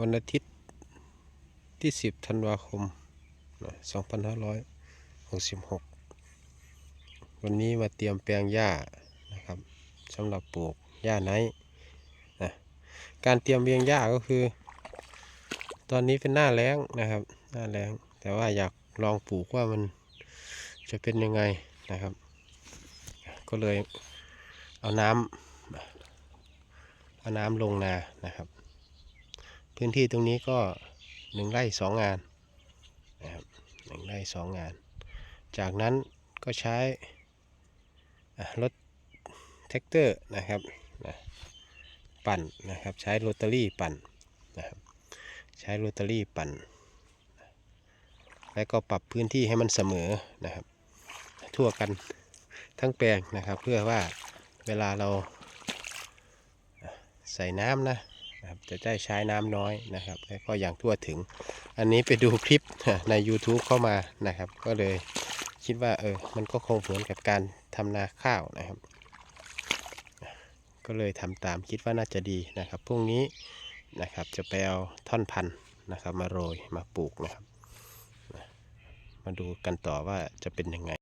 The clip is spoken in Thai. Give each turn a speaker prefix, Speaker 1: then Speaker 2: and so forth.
Speaker 1: วันอาทิตย์ที่ 10 ธันวาคมนะ2566 วันนี้มาเตรียมแปลงหญ้านะครับสำหรับปลูกหญ้าไนนะการเตรียมเบียงหญ้าก็คือ ตอนนี้เป็นหน้าแล้งนะครับ หน้าแล้ง แต่ว่าอยากลองปลูกว่ามันจะเป็นยังไงนะครับ ก็เลยเอาน้ำเอาน้ำลงนานะครับ พื้นที่ตรงนี้ก็หนึ่งไร่สองงานนะครับหนึ่งไร่สองงาน จากนั้นก็ใช้รถแท็กเตอร์นะครับนะปั่นนะครับใช้โรตารี่ปั่นนะครับใช้โรตารี่ปั่น แล้วก็ปรับพื้นที่ให้มันเสมอนะครับ ทั่วกันทั้งแปลงนะครับ เพื่อว่าเวลาเราใส่น้ำนะ นะครับจะได้ใช้น้ำน้อยนะครับ แล้วก็อย่างทั่วถึง อันนี้ไปดูคลิปใน YouTube เข้ามานะครับ ก็เลยคิดว่าเออมันก็คงเหมือนกับการทำนาข้าวนะครับ ก็เลยทำตามคิดว่าน่าจะดีนะครับพรุ่งนี้นะครับจะไปเอาท่อนพันธุ์นะครับ มาโรยมาปลูกนะครับ มาดูกันต่อว่าจะเป็นยังไง